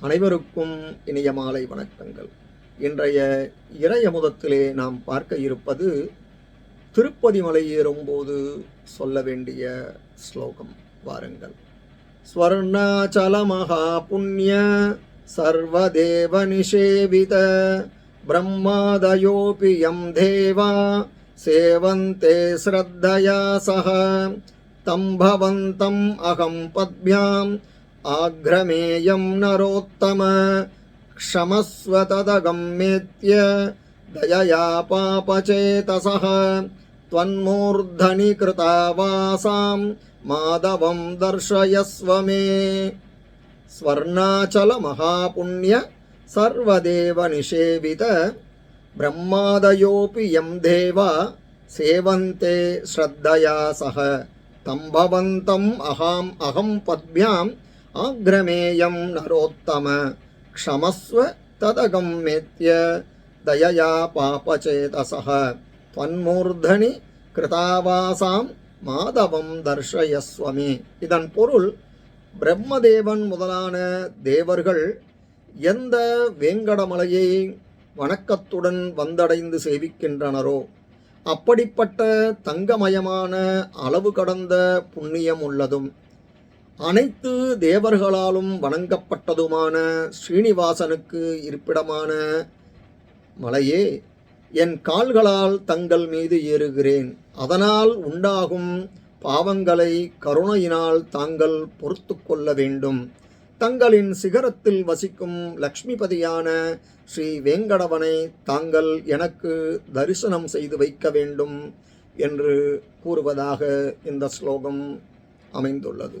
அனைவருக்கும் இனிய மாலை வணக்கங்கள். இன்றைய இறையமுதத்திலே நாம் பார்க்க இருப்பது திருப்பதி மலை ஏறும்போது சொல்ல வேண்டிய ஸ்லோகம். வாருங்கள். ஸ்வர்ணாச்சல மகா புண்ணிய சர்வதேவ நிஷேவித பிரம்மாதயோபி யம் தேவா சேவந்தே ஸ்ரத்தயா சக. தம் பவந்தம் அகம் பத்மியாம் आघ्रमेयं नरोत्तम क्षमस्व तदगम्येत्य दयया पापचेतसः त्वन्मूर्धनि कृता वासां माधवं दर्शयस्व मे स्वर्णाचलमहापुण्य सर्वदेवनिषेवित ब्रह्मादयोऽपि यं देवा सेवन्ते श्रद्धया सह तं भवन्तम् अहम् अहं ஆக்ரமேயம் நரோத்தம க்ஷமஸ்வ ததகம் மேத்திய தயயா பாபச்சேதசக தன்மூர்தனி கிருதாவாசாம் மாதவம் தர்ஷயஸ்வமி இதன் பொருள் பிரம்மதேவன் முதலான தேவர்கள் எந்த வேங்கடமலையை வணக்கத்துடன் வந்தடைந்து சேவிக்கின்றனரோ அப்படிப்பட்ட தங்கமயமான அளவு கடந்த புண்ணியம் உள்ளதும் அனைத்து தேவர்களாலும் வணங்கப்பட்டதுமான ஸ்ரீனிவாசனுக்கு இருப்பிடமான மலையே என் கால்களால் தங்கள் மீது ஏறுகிறேன். அதனால் உண்டாகும் பாவங்களை கருணையினால் தாங்கள் பொறுத்து கொள்ள வேண்டும். தங்களின் சிகரத்தில் வசிக்கும் லக்ஷ்மிபதியான ஸ்ரீ வேங்கடவனை தாங்கள் எனக்கு தரிசனம் செய்து வைக்க வேண்டும் என்று கூறுவதாக இந்த ஸ்லோகம் அமைந்துள்ளது.